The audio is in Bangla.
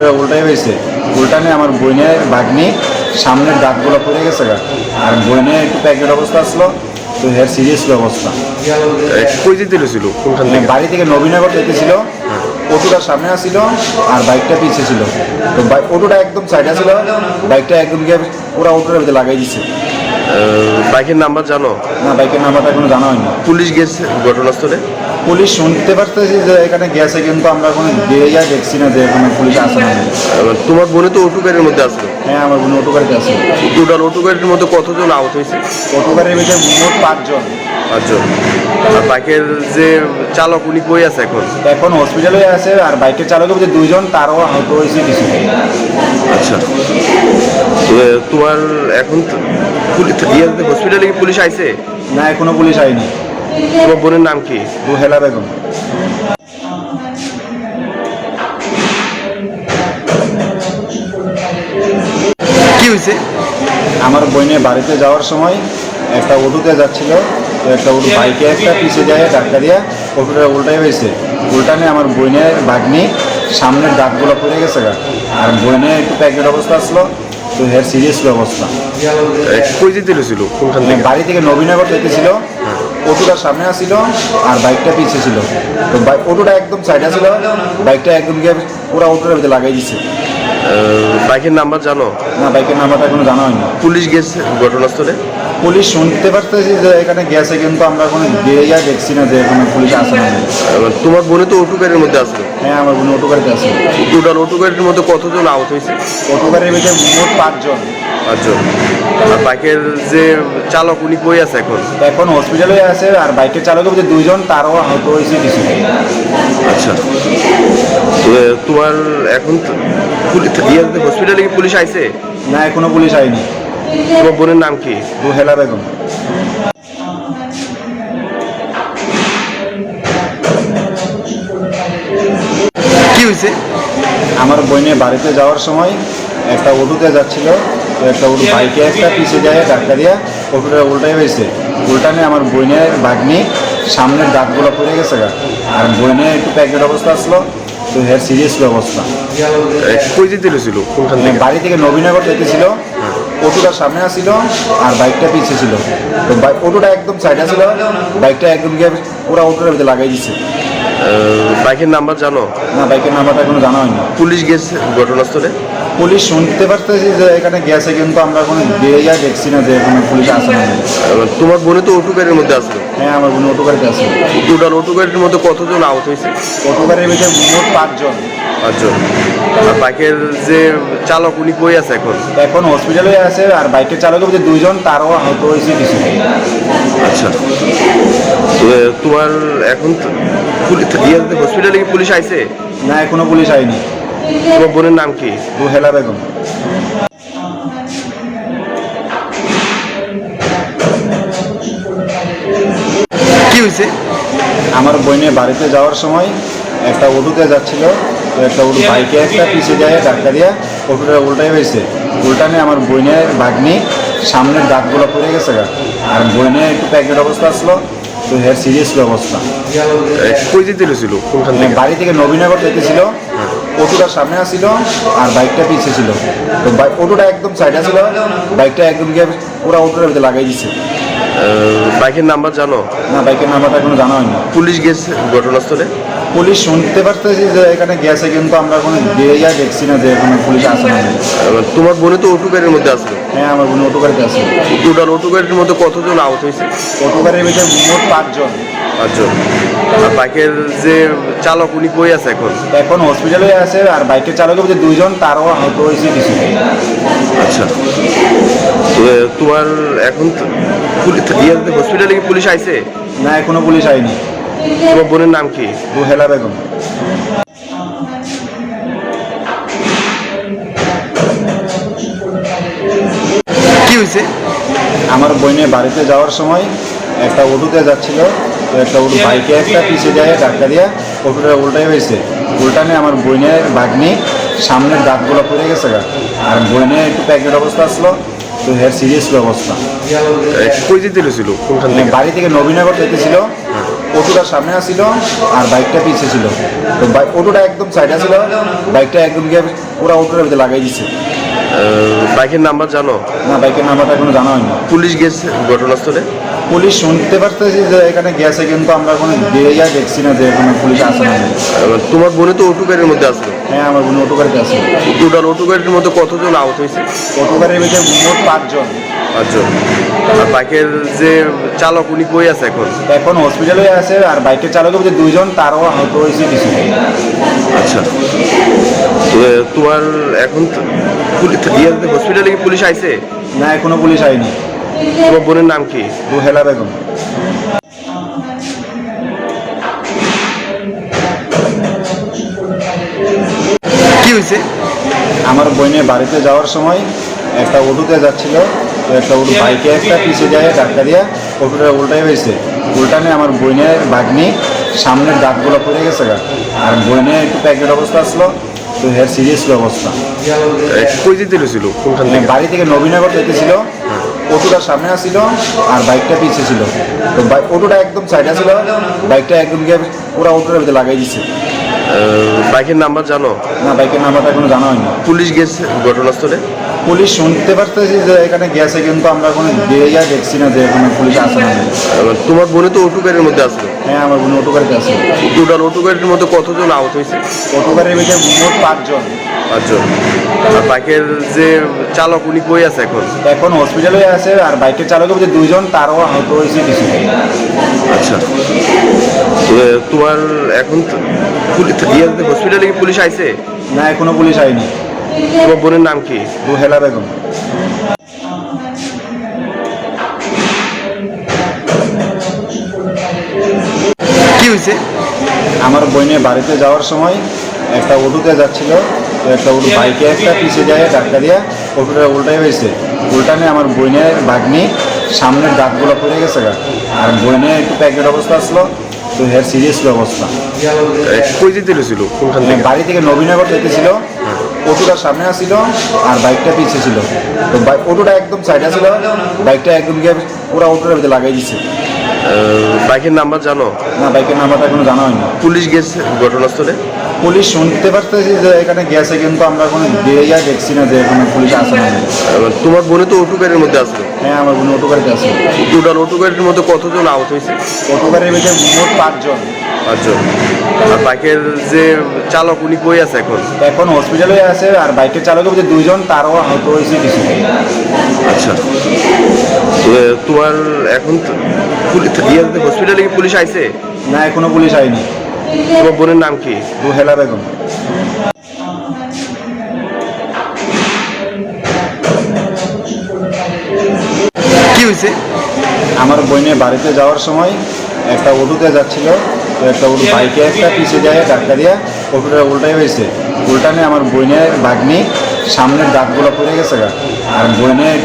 উল্টাই হয়েছে। উল্টানে আমার বইনের বাগনি সামনের দাঁতগুলো পড়ে গেছে গা। আর বইনের একটু প্যাকেট অবস্থা আসলো তো হের সিরিয়াস অবস্থা। কই যেতে ছিল মানে বাড়ি থেকে নবীনগর যেতেছিল অটোটা সামনে আসছিল আর বাইকটা পিছিয়ে ছিল। তো অটোটা একদম সাইডে ছিল বাইকটা একদম গিয়ে পুরো অটোটার ভিতরে লাগাই দিছে। বাইকের নাম্বার জানো? না বাইকের নাম্বারটা এখনও জানা হয়নি। পুলিশ গেছে ঘটনাস্থলে? পুলিশ শুনতে পারতেছি যে এখানে গেছে কিন্তু আমরা কোনো গিয়ে যা দেখছি না যে এখানে পুলিশ আসে না তোমার বোনে তো অটো গাড়ির মধ্যে আসলো হ্যাঁ আমার কোনো অটো গাড়িতে আছে। টোটাল অটো গাড়ির মধ্যে কতজন আহত হয়েছে? অটো গাড়ির ভিতরে মোট পাঁচজন। পাঁচজন। আর বাইকের যে চালক উনি কই আছে এখন? এখন হসপিটালে আছে আর বাইকের চালকের মধ্যে দুইজন তারও আহত হয়েছে কিছু আচ্ছা। তো, তোমার এখন হসপিটালে কি পুলিশ আইছে? না এখনও পুলিশ আইনি। তোমার বোনের নাম কি? রুহেলা বেগম। কি হয়েছে আমার বইনে বাড়িতে যাওয়ার সময় একটা অটোতে যাচ্ছিল তো একটা অটো বাইকে একটা পিছিয়ে যায় দিয়া অটোটা উল্টাই হয়েছে। উল্টানে আমার বইনের বাগনি সামনের দাঁতগুলো পড়ে গেছে গা। আর বইনে একটু প্যাকেট অবস্থা আসলো তো হেয়ার সিরিয়াস অবস্থা এ, কই যেতে ছিল কোনখান মানে থেকে? বাড়ি থেকে নবীনগর যেতেছিল অটোটা সামনে আসছিল আর বাইকটা পিছিয়ে ছিল। তো অটোটা একদম সাইডে ছিল বাইকটা একদম গিয়ে পুরো অটোটার ভিতরে লাগাই দিছে। বাইকের নাম্বার জানো? না বাইকের নাম্বারটা এখনও জানা হয়নি। পুলিশ গেছে ঘটনাস্থলে? পুলিশ শুনতে পারতেছি যে এখানে গেছে কিন্তু আমরা কোনো গিয়ে যা দেখছি না যে এখানে পুলিশ আসে না। তোমার বোনে তো অটো গাড়ির মধ্যে আসলো? হ্যাঁ আমার কোনো অটো গাড়িতে আছে টোটাল অটো গাড়ির মধ্যে কতজন আহত হয়েছে? অটো গাড়ির ভিতরে মোট পাঁচজন। পাঁচজন। আর বাইকের যে চালক উনি কই আছে এখন? এখন হসপিটালে আছে আর বাইকের চালকের ভিতরে দুইজন তারও আহত হয়েছে কিছু। আচ্ছা। তোমার এখন পুলিশ হসপিটালে কি পুলিশ আইছে? না এখনও পুলিশ আইনি। তোমার বোনের নাম কি? রুহেলা বেগম। কি হয়েছে আমার বইনে বাড়িতে যাওয়ার সময় একটা অটোতে যাচ্ছিল তো একটা অটো বাইকে একটা পিছিয়ে যায় ধাক্কা দিয়া অটোটা উল্টাই হয়েছে। উল্টানে আমার বইনের বাগনি সামনের দাঁতগুলো পড়ে গেছে গা। আর বইনে একটু প্যাকেট অবস্থা আসলো তো হের সিরিয়াস অবস্থা। এ, কই যেতে ছিল? মানে থেকে? বাড়ি থেকে নবীনগর যেতেছিল অটোটা সামনে আসছিল আর বাইকটা পিছিয়ে ছিল। তো অটোটা একদম সাইডে ছিল বাইকটা একদম গিয়ে পুরো অটোটার ভিতরে লাগাই দিছে। বাইকের নাম্বার জানো? না বাইকের নাম্বারটা এখনও জানা হয়নি। পুলিশ গেছে ঘটনাস্থলে? পুলিশ শুনতে পারতেছি যে এখানে গেছে কিন্তু আমরা কোনো গিয়ে যা দেখছি না যে এখানে পুলিশ আসে না তোমার বোনে তো অটো গাড়ির মধ্যে আসলো। হ্যাঁ আমার কোনো অটো গাড়িতে আছে টোটাল অটো গাড়ির মধ্যে কতজন আহত হয়েছে? অটো গাড়ির ভিতরে মোট পাঁচজন। পাঁচজন। বাইকের যে চালক উনি কই আছে এখন? এখন হসপিটালে আছে আর বাইকের চালকের ভিতরে দুইজন তারও আহত হয়েছে কিছু আচ্ছা। তোমার এখন হসপিটালে কি পুলিশ আইছে? না এখনও পুলিশ আইনি। তোমার বোনের নাম কি? রুহেলা বেগম। কি হয়েছে আমার বইনে বাড়িতে যাওয়ার সময় একটা অটোতে যাচ্ছিল। একটা অটো বাইকে একটা পিছিয়ে যায় ধাক্কা দিয়া অটোটা উল্টাই হয়েছে। উল্টানে আমার বইনের ভাগ্নি সামনের দাঁতগুলো পড়ে গেছে গা। আর বইনে একটু প্যাকেট অবস্থা আসলো তো হের সিরিয়াস অবস্থা। এ, কই যেতে ছিল? মানে থেকে? বাড়ি থেকে নবীনগর যেতেছিল অটোটা সামনে আসছিল আর বাইকটা পিছিয়ে ছিল। তো অটোটা একদম সাইডে ছিল বাইকটা একদম গিয়ে পুরো অটোটার ভিতরে লাগাই এ, বাইকের নাম্বার জানো? না বাইকের নাম্বারটা এখনও জানা হয়নি। পুলিশ গেছে ঘটনাস্থলে? পুলিশ শুনতে পারতেছি যে এখানে গেছে কিন্তু আমরা কোনো গিয়ে যা দেখছি না যে এখানে পুলিশ আসে না তোমার বোনে তো অটো গাড়ির মধ্যে আসলো হ্যাঁ আমার কোনো অটো গাড়িতে আছে। টোটাল অটো গাড়ির মধ্যে কতজন আহত হয়েছে? অটো গাড়ির ভিতরে মোট পাঁচজন। পাঁচজন। আর বাইকের যে চালক উনি কই আছে এখন? এখন হসপিটালে আছে আর বাইকের চালকের ভিতরে দুইজন তারও আহত হয়েছে কিছু আচ্ছা। তোমার এখন হসপিটালে কি পুলিশ আইছে? না এখনও পুলিশ আইনি। তোমার বোনের নাম কি? রুহেলা বেগম। কি হয়েছে আমার বইনে বাড়িতে যাওয়ার সময় একটা অটোতে যাচ্ছিল তো একটা অটো বাইকে একটা পিছিয়ে যায় ধাক্কা দিয়া অটোটা উল্টাই হয়েছে। উল্টানে আমার বইনের বাগনি সামনের দাঁতগুলো পড়ে গেছে আর বইনে একটু প্যাকেট অবস্থা আসলো তো হেয়ার সিরিয়াস অবস্থা কই যেতে ছিল কোনখান মানে থেকে? বাড়ি থেকে নবীনগর যেতেছিল অটোটা সামনে আসছিল আর বাইকটা পিছিয়ে ছিল। তো অটোটা একদম সাইডে ছিল বাইকটা একদম গিয়ে পুরো অটোটার ভিতরে লাগাই দিচ্ছে বাইকের নাম্বার জানো? না বাইকের নাম্বারটা এখনও জানা হয়নি। পুলিশ গেছে ঘটনাস্থলে? পুলিশ শুনতে পারতেছি যে এখানে গেছে কিন্তু আমরা কোনো বেরিয়া দেখছি না যে এখানে পুলিশ আসে না তোমার বোনে তো অটো গাড়ির মধ্যে আসলো। হ্যাঁ আমার বোন অটো গাড়িতে আছে টোটাল অটো গাড়ির মধ্যে কতজন আহত হয়েছে? অটো গাড়ির ভিতরে মোট পাঁচজন। পাঁচজন। আর বাইকের যে চালক উনি কই আছে এখন? এখন হসপিটালে আছে আর বাইকের চালকের ভিতরে দুইজন তারও আহত হয়েছে কিছু আচ্ছা। তোমার এখন হসপিটালে কি পুলিশ আইছে? না এখনও পুলিশ আয়নি তোমার বোনের নাম কি? রুহেলা বেগম। কি হয়েছে আমার বোনের বাড়িতে যাওয়ার সময় একটা অটোতে যাচ্ছিল তো একটা অটো বাইকে একটা পিছিয়ে যায় ধাক্কা দিয়া অটোটা উল্টাই হয়েছে। উল্টানে আমার বোনের বাগনি সামনের দাঁতগুলো পড়ে গেছে গা। আর বোনের একটু প্যাকেট অবস্থা আসলো তো হেয়ার সিরিয়াস অবস্থা। কই যেতে ছিল কোনখান মানে থেকে বাড়ি থেকে নবীনগর যেতেছিল অটোটা সামনে আসছিল আর বাইকটা পিছিয়ে ছিল। তো অটোটা একদম সাইডে ছিল বাইকটা একদম গিয়ে পুরো অটোটার ভিতরে লাগাই দিচ্ছে বাইকের নাম্বার জানো? না বাইকের নাম্বারটা এখনও জানা হয়নি। পুলিশ গেছে ঘটনাস্থলে? পুলিশ শুনতে পারতেছি যে এখানে গেছে কিন্তু আমরা কোনো বেরিয়া দেখছি না যে এখানে পুলিশ আসে না। তোমার বোনে তো অটো গাড়ির মধ্যে আসলো হ্যাঁ আমার বোন অটো গাড়িতে আছে। টোটাল অটো গাড়ির মধ্যে কতজন আহত হয়েছে? অটো গাড়ির ভিতরে মোট পাঁচজন। পাঁচজন। আর বাইকের যে চালক উনি কই আছে এখন? এখন হসপিটালে আছে আর বাইকের চালকের ভিতরে দুইজন তারও আহত হয়েছে কিছু আচ্ছা। তোমার এখন হসপিটালে কি পুলিশ আইছে? না এখনও পুলিশ আয়নি তোমার বোনের নাম কি? রুহেলা বেগম। কি হয়েছে? আমার বোনের বাড়িতে যাওয়ার সময় একটা অটোতে যাচ্ছিল একটা অটো বাইকে একটা পিছিয়ে যায় ধাক্কা দিয়া অটোটা উল্টাই হয়েছে। উল্টানে আমার বোনের বাগনি সামনের দাঁতগুলো পড়ে গেছে গা। আর বোনের একটু প্যাকেট অবস্থা আসলো তো হেয়ার সিরিয়াস অবস্থা কই যেতে কোনখান মানে বাড়ি থেকে নবীনগর যেতেছিল অটোটা সামনে আসছিল আর বাইকটা পিছিয়ে ছিল। তো অটোটা একদম সাইডে ছিল বাইকটা একদম গিয়ে পুরো অটোটার ভিতরে লাগাই দিচ্ছে বাইকের নাম্বার জানো? না বাইকের নাম্বারটা এখনও জানা হয়নি। পুলিশ গেছে ঘটনাস্থলে? পুলিশ শুনতে পারতেছি যে এখানে গেছে কিন্তু আমরা কোনো বেরিয়া দেখছি না যে এখানে পুলিশ আসে না তোমার বোনে তো অটো গাড়ির মধ্যে আসলো? হ্যাঁ আমার বোন অটো গাড়িতে আছে টোটাল অটো গাড়ির মধ্যে কতজন আহত হয়েছে? অটো গাড়ির ভিতরে মোট পাঁচজন। পাঁচজন। আর বাইকের যে চালক উনি কই আছে এখন? এখন হসপিটালে আছে আর বাইকের চালকের ভিতরে দুইজন তারও আহত হয়েছে কিছু। আচ্ছা। তোমার এখন হসপিটালে কি পুলিশ আইছে? না এখনও পুলিশ আয়নি তোমার বোনের নাম কি? রুহেলা বেগম। কি হয়েছে আমার বোনের বাড়িতে যাওয়ার সময় একটা অটোতে যাচ্ছিল। তো একটা ওর বাইকে একটা পিছিয়ে যায় ডাক্তার দিয়া অটোটা উল্টাই হয়েছে। উল্টানে আমার বইনের বাগনি সামনের দাঁতগুলো পড়ে গেছে গা। আর বোনের